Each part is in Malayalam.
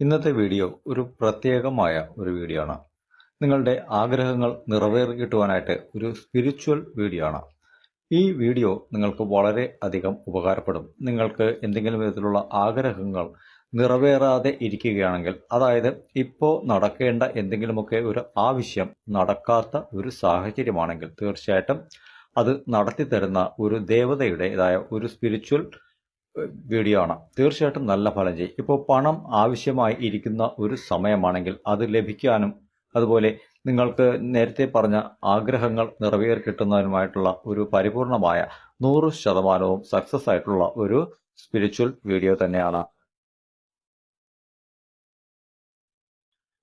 ഇന്നത്തെ വീഡിയോ ഒരു പ്രത്യേകമായ ഒരു വീഡിയോ ആണ്. നിങ്ങളുടെ ആഗ്രഹങ്ങൾ നിറവേറി കിട്ടുവാനായിട്ട് ഒരു സ്പിരിച്വൽ വീഡിയോ ആണ്. ഈ വീഡിയോ നിങ്ങൾക്ക് വളരെ അധികം ഉപകാരപ്പെടും. നിങ്ങൾക്ക് എന്തെങ്കിലും വിധത്തിലുള്ള ആഗ്രഹങ്ങൾ നിറവേറാതെ ഇരിക്കുകയാണെങ്കിൽ അതായത് ഇപ്പോൾ നടക്കേണ്ട എന്തെങ്കിലുമൊക്കെ ഒരു ആവശ്യം നടക്കാത്ത ഒരു സാഹചര്യമാണെങ്കിൽ തീർച്ചയായിട്ടും അത് നടത്തി തരുന്ന ഒരു ദേവതയുടേതായ ഒരു സ്പിരിച്വൽ വീഡിയോ ആണ്. തീർച്ചയായിട്ടും നല്ല ഫലം ചെയ്യും. ഇപ്പോൾ പണം ആവശ്യമായി ഇരിക്കുന്ന ഒരു സമയമാണെങ്കിൽ അത് ലഭിക്കാനും അതുപോലെ നിങ്ങൾക്ക് നേരത്തെ പറഞ്ഞ ആഗ്രഹങ്ങൾ നിറവേറി കിട്ടുന്നതിനുമായിട്ടുള്ള ഒരു പരിപൂർണമായ നൂറ് ശതമാനവും സക്സസ് ആയിട്ടുള്ള ഒരു സ്പിരിച്വൽ വീഡിയോ തന്നെയാണ്.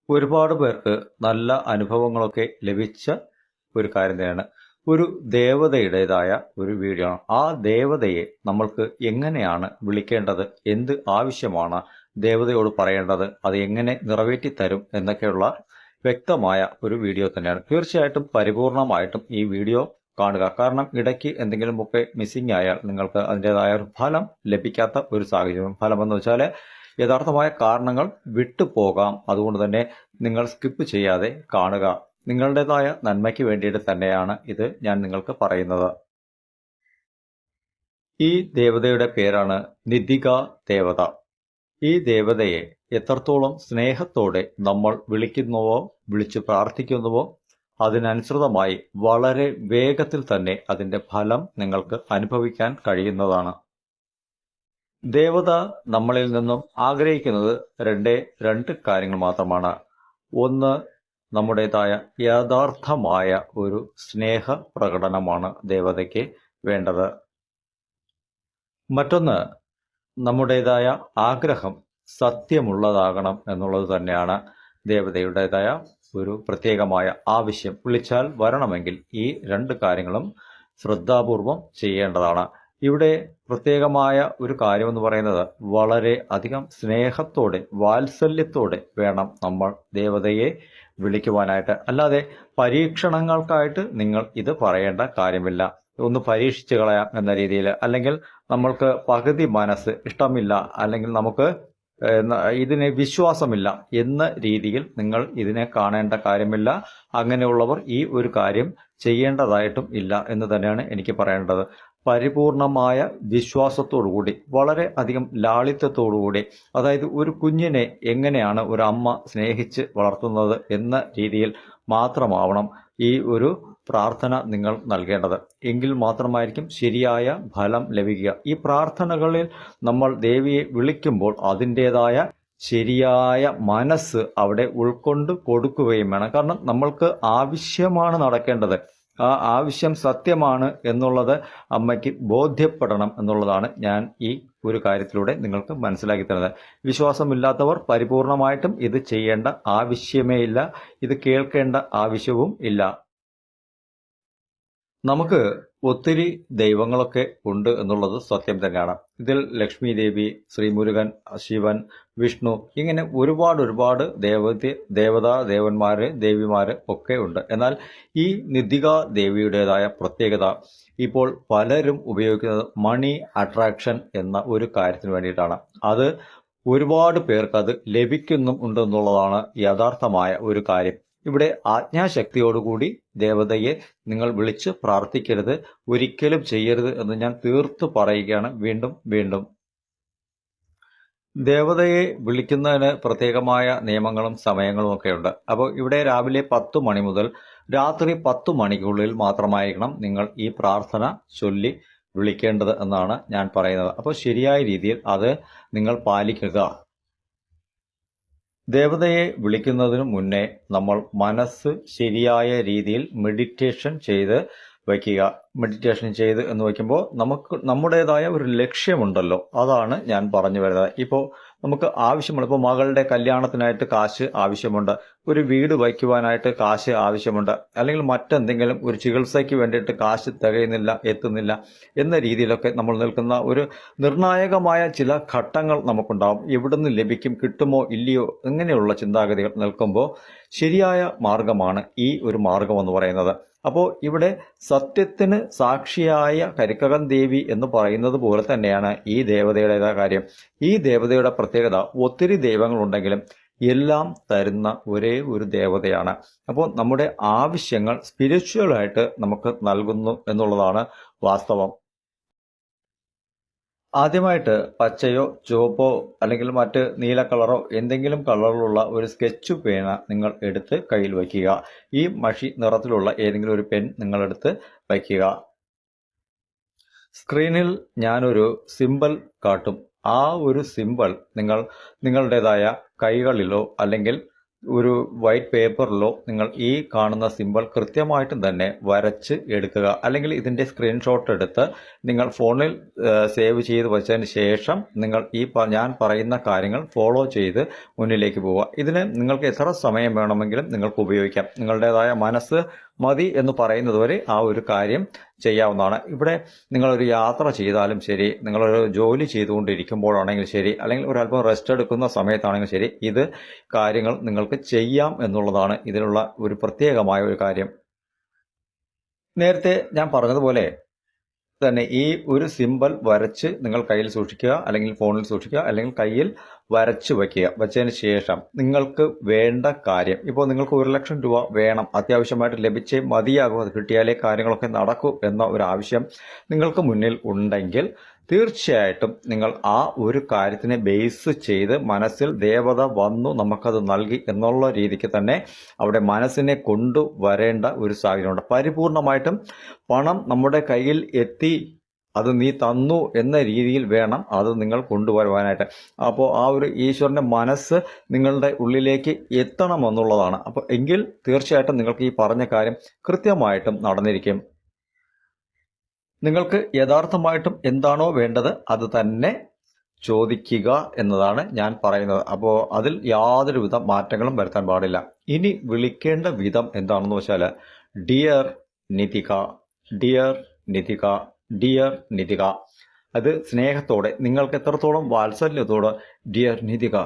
ഒരുപാട് പേർക്ക് നല്ല അനുഭവങ്ങളൊക്കെ ലഭിച്ച ഒരു കാര്യം തന്നെയാണ്. ഒരു ദേവതയുടേതായ ഒരു വീഡിയോ ആ ദേവതയെ നമ്മൾക്ക് എങ്ങനെയാണ് വിളിക്കേണ്ടത്? എന്ത് ആവശ്യമാണ് ദേവതയോട് പറയേണ്ടത്? അത് എങ്ങനെ നിറവേറ്റി തരും എന്നൊക്കെയുള്ള വ്യക്തമായ ഒരു വീഡിയോ തന്നെയാണ്. തീർച്ചയായിട്ടും പരിപൂർണമായിട്ടും ഈ വീഡിയോ കാണുക. കാരണം ഇടയ്ക്ക് എന്തെങ്കിലുമൊക്കെ മിസ്സിംഗ് ആയാൽ നിങ്ങൾക്ക് അതിന്റെതായ ഒരു ഫലം ലഭിക്കാത്ത ഒരു സാഹചര്യം. ഫലം എന്ന് വെച്ചാൽ യഥാർത്ഥമായ കാരണങ്ങൾ വിട്ടുപോകാം. അതുകൊണ്ട് തന്നെ നിങ്ങൾ സ്കിപ്പ് ചെയ്യാതെ കാണുക. നിങ്ങളുടേതായ നന്മയ്ക്ക് വേണ്ടിയിട്ട് തന്നെയാണ് ഇത് ഞാൻ നിങ്ങൾക്ക് പറയുന്നത്. ഈ ദേവതയുടെ പേരാണ് നിധിക ദേവത. ഈ ദേവതയെ എത്രത്തോളം സ്നേഹത്തോടെ നമ്മൾ വിളിക്കുന്നുവോ വിളിച്ച് പ്രാർത്ഥിക്കുന്നുവോ അതിനനുസൃതമായി വളരെ വേഗത്തിൽ തന്നെ അതിന്റെ ഫലം നിങ്ങൾക്ക് അനുഭവിക്കാൻ കഴിയുന്നതാണ്. ദേവത നമ്മളിൽ നിന്നും ആഗ്രഹിക്കുന്നത് രണ്ടേ രണ്ട് കാര്യങ്ങൾ മാത്രമാണ്. ഒന്ന് നമ്മുടേതായ യഥാർത്ഥമായ ഒരു സ്നേഹ പ്രകടനമാണ് ദേവതയ്ക്ക് വേണ്ടത്. മറ്റൊന്ന് നമ്മുടേതായ ആഗ്രഹം സത്യമുള്ളതാകണം എന്നുള്ളത് തന്നെയാണ് ദേവതയുടേതായ ഒരു പ്രത്യേകമായ ആവശ്യം. വിളിച്ചാൽ വരണമെങ്കിൽ ഈ രണ്ട് കാര്യങ്ങളും ശ്രദ്ധാപൂർവം ചെയ്യേണ്ടതാണ്. ഇവിടെ പ്രത്യേകമായ ഒരു കാര്യം എന്ന് പറയുന്നത് വളരെ അധികം സ്നേഹത്തോടെ വാത്സല്യത്തോടെ വേണം നമ്മൾ ദേവതയെ വിളിക്കുവാനായിട്ട്. അല്ലാതെ പരീക്ഷണങ്ങൾക്കായിട്ട് നിങ്ങൾ ഇത് പറയേണ്ട കാര്യമില്ല. ഒന്ന് പരീക്ഷിച്ച് കളയാം എന്ന രീതിയിൽ. അല്ലെങ്കിൽ നമ്മൾക്ക് പകുതി മനസ്സ് ഇഷ്ടമില്ല. അല്ലെങ്കിൽ നമുക്ക് ഇതിന് വിശ്വാസമില്ല എന്ന രീതിയിൽ നിങ്ങൾ ഇതിനെ കാണേണ്ട കാര്യമില്ല. അങ്ങനെയുള്ളവർ ഈ ഒരു കാര്യം ചെയ്യേണ്ടതായിട്ടും ഇല്ല എന്ന് തന്നെയാണ് എനിക്ക് പറയേണ്ടത്. പരിപൂർണമായ വിശ്വാസത്തോടുകൂടി വളരെ അധികം ലാളിത്യത്തോടുകൂടി അതായത് ഒരു കുഞ്ഞിനെ എങ്ങനെയാണ് ഒരു അമ്മ സ്നേഹിച്ച് വളർത്തുന്നത് എന്ന രീതിയിൽ മാത്രമാവണം ഈ ഒരു പ്രാർത്ഥന നിങ്ങൾ നൽകേണ്ടത്. എങ്കിൽ മാത്രമായിരിക്കും ശരിയായ ഫലം ലഭിക്കുക. ഈ പ്രാർത്ഥനകളിൽ നമ്മൾ ദേവിയെ വിളിക്കുമ്പോൾ അതിന്റെതായ ശരിയായ മനസ്സ് അവിടെ ഉൾക്കൊണ്ട് കൊടുക്കുകയും വേണം. കാരണം നമ്മൾക്ക് ആവശ്യമാണ് നടക്കേണ്ടത്. ആ ആവശ്യം സത്യമാണ് എന്നുള്ളത് അമ്മയ്ക്ക് ബോധ്യപ്പെടണം എന്നുള്ളതാണ് ഞാൻ ഈ ഒരു കാര്യത്തിലൂടെ നിങ്ങൾക്ക് മനസ്സിലാക്കി തരുന്നത്. വിശ്വാസമില്ലാത്തവർ പരിപൂർണമായിട്ടും ഇത് ചെയ്യേണ്ട ആവശ്യമേ ഇല്ല. ഇത് കേൾക്കേണ്ട ആവശ്യവും ഇല്ല. നമുക്ക് ഒത്തിരി ദൈവങ്ങളൊക്കെ ഉണ്ട് എന്നുള്ളത് സത്യം തന്നെയാണ്. ഇതിൽ ലക്ഷ്മി ദേവി ശ്രീമുരുകൻ ശിവൻ വിഷ്ണു ഇങ്ങനെ ഒരുപാട് ഒരുപാട് ദേവത ദേവതാ ദേവന്മാർ ദേവിമാർ ഒക്കെ ഉണ്ട്. എന്നാൽ ഈ നിധിക ദേവിയുടേതായ പ്രത്യേകത ഇപ്പോൾ പലരും ഉപയോഗിക്കുന്നത് മണി അട്രാക്ഷൻ എന്ന ഒരു കാര്യത്തിന് വേണ്ടിയിട്ടാണ്. അത് ഒരുപാട് പേർക്ക് അത് ലഭിക്കുന്നും ഉണ്ടെന്നുള്ളതാണ് യഥാർത്ഥമായ ഒരു കാര്യം. ഇവിടെ ആജ്ഞാശക്തിയോടുകൂടി ദേവതയെ നിങ്ങൾ വിളിച്ച് പ്രാർത്ഥിക്കരുത് ഒരിക്കലും ചെയ്യരുത് എന്ന് ഞാൻ തീർത്തു പറയുകയാണ്. വീണ്ടും വീണ്ടും. ദേവതയെ വിളിക്കുന്നതിന് പ്രത്യേകമായ നിയമങ്ങളും സമയങ്ങളും ഒക്കെ ഉണ്ട്. അപ്പോൾ ഇവിടെ രാവിലെ പത്തു മണി മുതൽ രാത്രി പത്തു മണിക്കുള്ളിൽ മാത്രമായിരിക്കണം നിങ്ങൾ ഈ പ്രാർത്ഥന ചൊല്ലി വിളിക്കേണ്ടത് എന്നാണ് ഞാൻ പറയുന്നത്. അപ്പോൾ ശരിയായ രീതിയിൽ അത് നിങ്ങൾ പാലിക്കുക. ദേവതയെ വിളിക്കുന്നതിന് മുന്നേ നമ്മൾ മനസ്സ് ശരിയായ രീതിയിൽ മെഡിറ്റേഷൻ ചെയ്ത് വയ്ക്കുക. മെഡിറ്റേഷൻ ചെയ്ത് എന്ന് വയ്ക്കുമ്പോൾ നമുക്ക് നമ്മുടേതായ ഒരു ലക്ഷ്യമുണ്ടല്ലോ. അതാണ് ഞാൻ പറഞ്ഞു വരുന്നത്. ഇപ്പോൾ നമുക്ക് ആവശ്യമുണ്ട്. ഇപ്പോൾ മകളുടെ കല്യാണത്തിനായിട്ട് കാശ് ആവശ്യമുണ്ട്. ഒരു വീട് വയ്ക്കുവാനായിട്ട് കാശ് ആവശ്യമുണ്ട്. അല്ലെങ്കിൽ മറ്റെന്തെങ്കിലും ഒരു ചികിത്സയ്ക്ക് വേണ്ടിയിട്ട് കാശ് തികയുന്നില്ല എത്തുന്നില്ല എന്ന രീതിയിലൊക്കെ നമ്മൾ നിൽക്കുന്ന ഒരു നിർണായകമായ ചില ഘട്ടങ്ങൾ നമുക്കുണ്ടാവും. എവിടുന്ന് ലഭിക്കും കിട്ടുമോ ഇല്ലയോ ഇങ്ങനെയുള്ള ചിന്താഗതികൾ നിൽക്കുമ്പോൾ ശരിയായ മാർഗമാണ് ഈ ഒരു മാർഗം എന്ന് പറയുന്നത്. അപ്പോൾ ഇവിടെ സത്യത്തിന് സാക്ഷിയായ കരിക്കകം ദേവി എന്ന് പറയുന്നത് പോലെ തന്നെയാണ് ഈ ദേവതയുടേതായ കാര്യം? ഈ ദേവതയുടെ പ്രത്യേകത ഒത്തിരി ദൈവങ്ങളുണ്ടെങ്കിലും എല്ലാം തരുന്ന ഒരേ ഒരു ദേവതയാണ്. അപ്പോൾ നമ്മുടെ ആവശ്യങ്ങൾ സ്പിരിച്വലായിട്ട് നമുക്ക് നൽകുന്നു എന്നുള്ളതാണ് വാസ്തവം. ആദ്യമായിട്ട് പച്ചയോ ചുവപ്പോ അല്ലെങ്കിൽ മറ്റ് നീല കളറോ എന്തെങ്കിലും കളറിലുള്ള ഒരു സ്കെച്ച് പേന നിങ്ങൾ എടുത്ത് കയ്യിൽ വയ്ക്കുക. ഈ മഷി നിറത്തിലുള്ള ഏതെങ്കിലും ഒരു പെൻ നിങ്ങളെടുത്ത് വയ്ക്കുക. സ്ക്രീനിൽ ഞാനൊരു സിമ്പിൾ കാട്ടും. ആ ഒരു സിമ്പിൾ നിങ്ങൾ നിങ്ങളുടേതായ കൈകളിലോ അല്ലെങ്കിൽ ഒരു വൈറ്റ് പേപ്പറിലോ നിങ്ങൾ ഈ കാണുന്ന സിമ്പിൾ കൃത്യമായിട്ടും തന്നെ വരച്ച് എടുക്കുക. അല്ലെങ്കിൽ ഇതിന്റെ സ്ക്രീൻഷോട്ട് എടുത്ത് നിങ്ങൾ ഫോണിൽ സേവ് ചെയ്ത് വെച്ചതിന് ശേഷം നിങ്ങൾ ഈ ഞാൻ പറയുന്ന കാര്യങ്ങൾ ഫോളോ ചെയ്ത് മുന്നിലേക്ക് പോവുക. ഇതിന് നിങ്ങൾക്ക് എത്ര സമയം വേണമെങ്കിലും നിങ്ങൾക്ക് ഉപയോഗിക്കാം. നിങ്ങളുടേതായ മനസ്സ് മതി എന്ന് പറയുന്നത് വരെ ആ ഒരു കാര്യം ചെയ്യാവുന്നതാണ്. ഇവിടെ നിങ്ങളൊരു യാത്ര ചെയ്താലും ശരി നിങ്ങളൊരു ജോലി ചെയ്തുകൊണ്ടിരിക്കുമ്പോഴാണെങ്കിൽ ശരി അല്ലെങ്കിൽ ഒരല്പം റെസ്റ്റ് എടുക്കുന്ന സമയത്താണെങ്കിൽ ശരി ഇത് കാര്യങ്ങൾ നിങ്ങൾക്ക് ചെയ്യാം എന്നുള്ളതാണ് ഇതിനുള്ള ഒരു പ്രത്യേകമായ ഒരു കാര്യം. നേരത്തെ ഞാൻ പറഞ്ഞതുപോലെ തന്നെ ഈ ഒരു സിമ്പൽ വരച്ച് നിങ്ങൾ കയ്യിൽ സൂക്ഷിക്കുക അല്ലെങ്കിൽ ഫോണിൽ സൂക്ഷിക്കുക അല്ലെങ്കിൽ കയ്യിൽ വരച്ച് വയ്ക്കുക. വച്ചതിന് ശേഷം നിങ്ങൾക്ക് വേണ്ട കാര്യം ഇപ്പോൾ നിങ്ങൾക്ക് ഒരു ലക്ഷം രൂപ വേണം അത്യാവശ്യമായിട്ട് ലഭിച്ചേ മതിയാകും അത് കിട്ടിയാലേ കാര്യങ്ങളൊക്കെ നടക്കൂ എന്ന ഒരു ആവശ്യം നിങ്ങൾക്ക് മുന്നിൽ ഉണ്ടെങ്കിൽ തീർച്ചയായിട്ടും നിങ്ങൾ ആ ഒരു കാര്യത്തിനെ ബേസ് ചെയ്ത് മനസ്സിൽ ദേവത വന്നു നമുക്കത് നൽകി എന്നുള്ള രീതിക്ക് തന്നെ അവിടെ മനസ്സിനെ കൊണ്ടുവരേണ്ട ഒരു സാഹചര്യമുണ്ട്. പരിപൂർണമായിട്ടും പണം നമ്മുടെ കയ്യിൽ എത്തി അത് നീ തന്നു എന്ന രീതിയിൽ വേണം അത് നിങ്ങൾ കൊണ്ടുവരുവാനായിട്ട്. അപ്പോൾ ആ ഒരു ഈശ്വരന്റെ മനസ്സ് നിങ്ങളുടെ ഉള്ളിലേക്ക് എത്തണമെന്നുള്ളതാണ് അപ്പോൾ എങ്കിൽ തീർച്ചയായിട്ടും നിങ്ങൾക്ക് ഈ പറഞ്ഞ കാര്യം കൃത്യമായിട്ടും നടന്നിരിക്കും. നിങ്ങൾക്ക് യഥാർത്ഥമായിട്ടും എന്താണോ വേണ്ടത് അത് തന്നെ ചോദിക്കുക എന്നതാണ് ഞാൻ പറയുന്നത്. അപ്പോൾ അതിൽ യാതൊരുവിധ മാറ്റങ്ങളും വരുത്താൻ പാടില്ല. ഇനി വിളിക്കേണ്ട വിധം എന്താണെന്ന് വെച്ചാൽ dear Nithika dear Nithika dear Nithika അത് സ്നേഹത്തോടെ നിങ്ങൾക്ക് എത്രത്തോളം വാത്സല്യത്തോടെ ഡിയർ നിതിക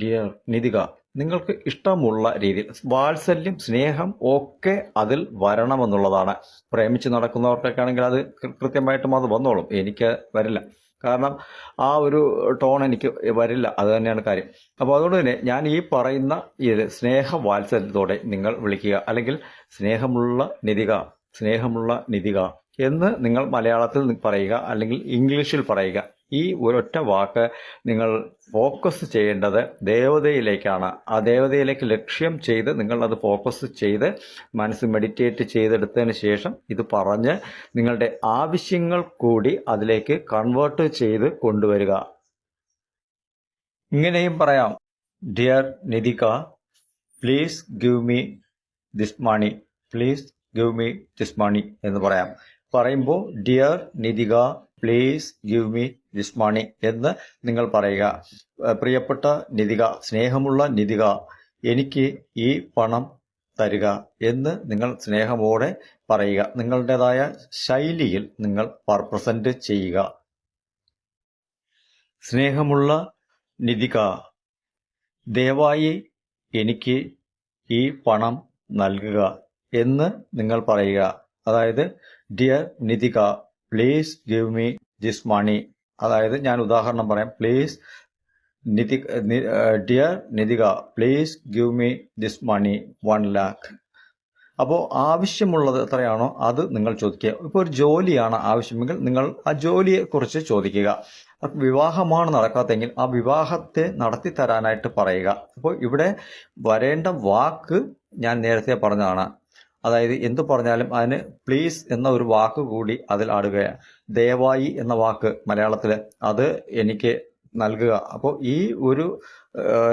ഡിയർ നിതിക നിങ്ങൾക്ക് ഇഷ്ടമുള്ള രീതിയിൽ വാത്സല്യം സ്നേഹം ഒക്കെ അതിൽ വരണമെന്നുള്ളതാണ്. പ്രേമിച്ച് നടക്കുന്നവർക്കൊക്കെ ആണെങ്കിൽ അത് കൃത്യമായിട്ടും അത് വന്നോളും. എനിക്ക് വരില്ല. കാരണം ആ ഒരു ടോൺ എനിക്ക് വരില്ല. അത് തന്നെയാണ് കാര്യം. അപ്പോൾ അതുകൊണ്ട് തന്നെ ഞാൻ ഈ പറയുന്ന ഈ സ്നേഹ വാത്സല്യത്തോടെ നിങ്ങൾ വിളിക്കുക. അല്ലെങ്കിൽ സ്നേഹമുള്ള നിധിക സ്നേഹമുള്ള നിധിക എന്ന് നിങ്ങൾ മലയാളത്തിൽ പറയുക. അല്ലെങ്കിൽ ഇംഗ്ലീഷിൽ പറയുക. ഈ ഒരൊറ്റ വാക്ക് നിങ്ങൾ ഫോക്കസ് ചെയ്യേണ്ടത് ദേവതയിലേക്കാണ്. ആ ദേവതയിലേക്ക് ലക്ഷ്യം ചെയ്ത് നിങ്ങൾ അത് ഫോക്കസ് ചെയ്ത് മനസ്സ് മെഡിറ്റേറ്റ് ചെയ്തെടുത്തതിന് ശേഷം ഇത് പറഞ്ഞ് നിങ്ങളുടെ ആവശ്യങ്ങൾ കൂടി അതിലേക്ക് കൺവേർട്ട് ചെയ്ത് കൊണ്ടുവരിക. ഇങ്ങനെയും പറയാം. Dear Nithika please give me this money please give me this money എന്ന് പറയാം. പറയുമ്പോൾ dear Nithika please give me this money എന്ന് നിങ്ങൾ പറയുക. പ്രിയപ്പെട്ട നിധിക സ്നേഹമുള്ള നിധിക എനിക്ക് ഈ പണം തരിക എന്ന് നിങ്ങൾ സ്നേഹമോടെ പറയുക. നിങ്ങളുടേതായ ശൈലിയിൽ നിങ്ങൾ പ്രസന്റ് ചെയ്യുക. സ്നേഹമുള്ള നിധിക ദയവായി എനിക്ക് ഈ പണം നൽകുക എന്ന് നിങ്ങൾ പറയുക. അതായത് dear Nidhika please give me this money അതായത് ഞാൻ ഉദാഹരണം പറയാം. Please Nidhi dear Nidhika please give me this money one lakh അപ്പോൾ ആവശ്യമുള്ളത് എത്രയാണോ അത് നിങ്ങൾ ചോദിക്കുക. ഇപ്പോൾ ഒരു ജോലിയാണ് ആവശ്യമെങ്കിൽ നിങ്ങൾ ആ ജോലിയെക്കുറിച്ച് ചോദിക്കുക. വിവാഹമാണ് നടക്കാത്തെങ്കിൽ ആ വിവാഹത്തെ നടത്തി തരാനായിട്ട് പറയുക. അപ്പോൾ ഇവിടെ വരേണ്ട വാക്ക് ഞാൻ നേരത്തെ പറഞ്ഞതാണ്. അതായത് എന്തു പറഞ്ഞാലും അതിന് പ്ലീസ് എന്ന ഒരു വാക്ക് കൂടി അതിൽ ആടുകയാണ്. ദയവായി എന്ന വാക്ക് മലയാളത്തിൽ അത് എനിക്ക് നൽകുക. അപ്പോൾ ഈ ഒരു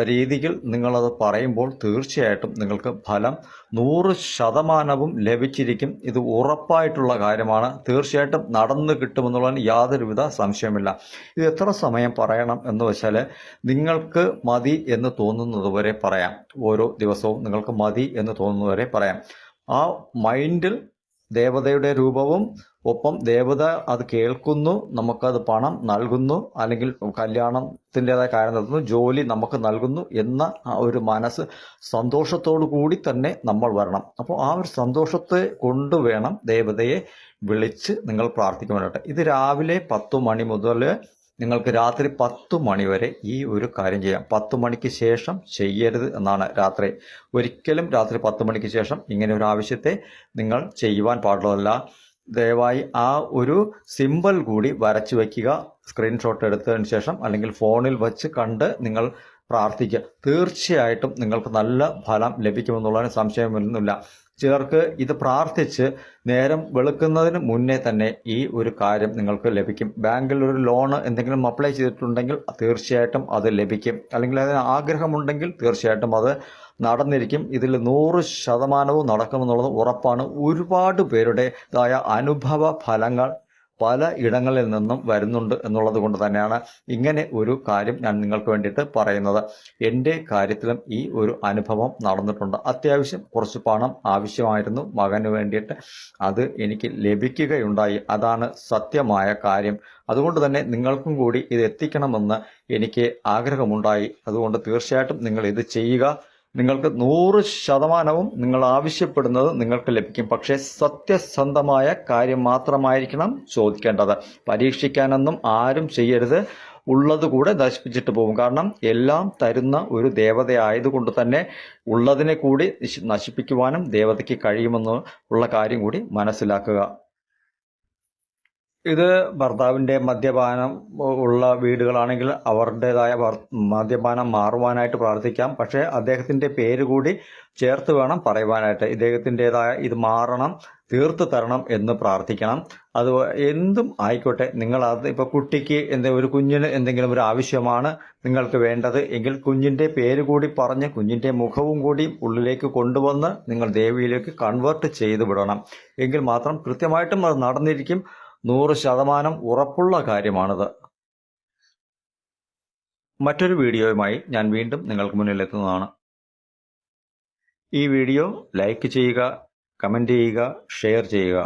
രീതിയിൽ നിങ്ങളത് പറയുമ്പോൾ തീർച്ചയായിട്ടും നിങ്ങൾക്ക് ഫലം നൂറ് ശതമാനവും ലഭിച്ചിരിക്കും. ഇത് ഉറപ്പായിട്ടുള്ള കാര്യമാണ്. തീർച്ചയായിട്ടും നടന്നു കിട്ടുമെന്നുള്ളതിന് യാതൊരുവിധ സംശയമില്ല ഇത് എത്ര സമയം പറയണം എന്ന് വെച്ചാൽ നിങ്ങൾക്ക് മതി എന്ന് തോന്നുന്നതുവരെ പറയാം. ഓരോ ദിവസവും നിങ്ങൾക്ക് മതി എന്ന് തോന്നുന്നതുവരെ പറയാം. ആ മൈൻഡിൽ ദേവതയുടെ രൂപവും ഒപ്പം ദേവത അത് കേൾക്കുന്നു നമുക്കത് പണം നൽകുന്നു അല്ലെങ്കിൽ കല്യാണത്തിന്റെതായ കാര്യം നടത്തുന്നു ജോലി നമുക്ക് നൽകുന്നു എന്ന ആ ഒരു മനസ്സ് സന്തോഷത്തോടു കൂടി തന്നെ നമ്മൾ വരണം. അപ്പോൾ ആ ഒരു സന്തോഷത്തെ കൊണ്ടുവേണം ദേവതയെ വിളിച്ച് നിങ്ങൾ പ്രാർത്ഥിക്കുവാനായിട്ട്. ഇത് രാവിലെ പത്തു മണി മുതൽ നിങ്ങൾക്ക് രാത്രി പത്ത് മണി വരെ ഈ ഒരു കാര്യം ചെയ്യാം. പത്ത് മണിക്ക് ശേഷം ചെയ്യരുത് എന്നാണ് രാത്രി. ഒരിക്കലും രാത്രി പത്ത് മണിക്ക് ശേഷം ഇങ്ങനെ ഒരു ആവശ്യത്തെ നിങ്ങൾ ചെയ്യുവാൻ പാടുള്ളതല്ല. ദയവായി ആ ഒരു സിമ്പൽ കൂടി വരച്ചു വയ്ക്കുക. സ്ക്രീൻഷോട്ട് എടുത്തതിന് ശേഷം അല്ലെങ്കിൽ ഫോണിൽ വച്ച് കണ്ട് നിങ്ങൾ പ്രാർത്ഥിക്കുക. തീർച്ചയായിട്ടും നിങ്ങൾക്ക് നല്ല ഫലം ലഭിക്കുമെന്നുള്ളതിന് സംശയമൊന്നുമില്ല. ചിലർക്ക് ഇത് പ്രാർത്ഥിച്ച് നേരം വെളുക്കുന്നതിന് മുന്നേ തന്നെ ഈ ഒരു കാര്യം നിങ്ങൾക്ക് ലഭിക്കും. ബാങ്കിൽ ഒരു ലോണ് എന്തെങ്കിലും അപ്ലൈ ചെയ്തിട്ടുണ്ടെങ്കിൽ തീർച്ചയായിട്ടും അത് ലഭിക്കും. അല്ലെങ്കിൽ അതിന് ആഗ്രഹമുണ്ടെങ്കിൽ തീർച്ചയായിട്ടും അത് നടന്നിരിക്കും. ഇതിൽ നൂറ് ശതമാനവും നടക്കുമെന്നുള്ളത് ഉറപ്പാണ്. ഒരുപാട് പേരുടേതായ അനുഭവ ഫലങ്ങൾ പല ഇടങ്ങളിൽ നിന്നും വരുന്നുണ്ട് എന്നുള്ളത് കൊണ്ട് തന്നെയാണ് ഇങ്ങനെ ഒരു കാര്യം ഞാൻ നിങ്ങൾക്ക് വേണ്ടിയിട്ട് പറയുന്നത്. എന്റെ കാര്യത്തിലും ഈ ഒരു അനുഭവം നടന്നിട്ടുണ്ട്. അത്യാവശ്യം കുറച്ച് പണം ആവശ്യമായിരുന്നു. മകന് വേണ്ടിയിട്ട് അത് എനിക്ക് ലഭിക്കുകയുണ്ടായി. അതാണ് സത്യമായ കാര്യം. അതുകൊണ്ട് തന്നെ നിങ്ങൾക്കും കൂടി ഇത് എത്തിക്കണമെന്ന് എനിക്ക് ആഗ്രഹമുണ്ടായി. അതുകൊണ്ട് തീർച്ചയായിട്ടും നിങ്ങൾ ഇത് ചെയ്യുക. നിങ്ങൾക്ക് നൂറ് ശതമാനവും നിങ്ങൾ ആവശ്യപ്പെടുന്നത് നിങ്ങൾക്ക് ലഭിക്കും. പക്ഷേ സത്യസന്ധമായ കാര്യം മാത്രമായിരിക്കണം ചോദിക്കേണ്ടത്. പരീക്ഷിക്കാനൊന്നും ആരും ചെയ്യരുത്. ഉള്ളത് കൂടെ നശിപ്പിച്ചിട്ട് പോകും. കാരണം എല്ലാം തരുന്ന ഒരു ദേവത ആയതുകൊണ്ട് തന്നെ ഉള്ളതിനെ കൂടി നശിപ്പിക്കുവാനും ദേവതയ്ക്ക് കഴിയുമെന്ന് ഉള്ള കാര്യം കൂടി മനസ്സിലാക്കുക. ഇത് ഭർത്താവിന്റെ മദ്യപാനം ഉള്ള വീടുകളാണെങ്കിൽ അവരുടേതായ മദ്യപാനം മാറുവാനായിട്ട് പ്രാർത്ഥിക്കാം. പക്ഷേ അദ്ദേഹത്തിന്റെ പേര് കൂടി ചേർത്ത് വേണം പറയുവാനായിട്ട്. ഇദ്ദേഹത്തിന്റെതായ ഇത് മാറണം തീർത്ത് തരണം എന്ന് പ്രാർത്ഥിക്കണം. അത് എന്തും ആയിക്കോട്ടെ നിങ്ങൾ അത് ഇപ്പോൾ കുട്ടിക്ക് എന്തെ ഒരു കുഞ്ഞിന് എന്തെങ്കിലും ഒരു ആവശ്യമാണ് നിങ്ങൾക്ക് വേണ്ടത് എങ്കിൽ കുഞ്ഞിന്റെ പേര് കൂടി പറഞ്ഞ് കുഞ്ഞിന്റെ മുഖവും കൂടി ഉള്ളിലേക്ക് കൊണ്ടുവന്ന് നിങ്ങൾ ദേവിയിലേക്ക് കൺവേർട്ട് ചെയ്തു വിടണം. എങ്കിൽ മാത്രം കൃത്യമായിട്ടും അത് നടന്നിരിക്കും. നൂറ് ശതമാനം ഉറപ്പുള്ള കാര്യമാണിത്. മറ്റൊരു വീഡിയോയുമായി ഞാൻ വീണ്ടും നിങ്ങൾക്ക് മുന്നിൽ എത്തുന്നതാണ്. ഈ വീഡിയോ ലൈക്ക് ചെയ്യുക കമന്റ് ചെയ്യുക ഷെയർ ചെയ്യുക.